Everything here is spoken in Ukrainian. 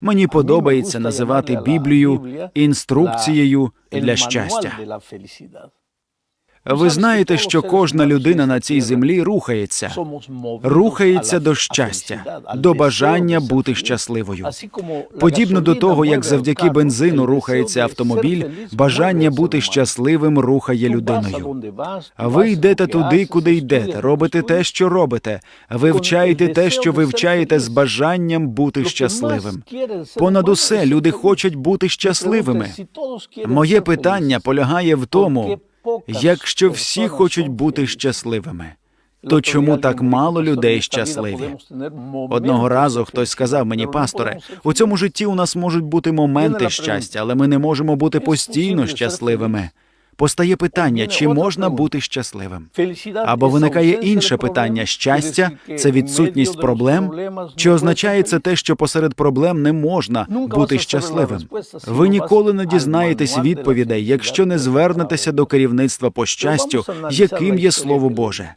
Мені подобається називати Біблію інструкцією для щастя. Ви знаєте, що кожна людина на цій землі рухається, рухається до щастя, до бажання бути щасливою. Подібно до того, як завдяки бензину рухається автомобіль, бажання бути щасливим рухає людиною. А ви йдете туди, куди йдете, робите те, що робите, вивчаєте те, що вивчаєте з бажанням бути щасливим. Понад усе люди хочуть бути щасливими. Моє питання полягає в тому, якщо всі хочуть бути щасливими, то чому так мало людей щасливі? Одного разу хтось сказав мені, пасторе, у цьому житті у нас можуть бути моменти щастя, але ми не можемо бути постійно щасливими. Постає питання, чи можна бути щасливим? Або виникає інше питання: щастя це відсутність проблем? Чи означає це те, що посеред проблем не можна бути щасливим? Ви ніколи не дізнаєтесь відповідей, якщо не звернетеся до керівництва по щастю, яким є Слово Боже.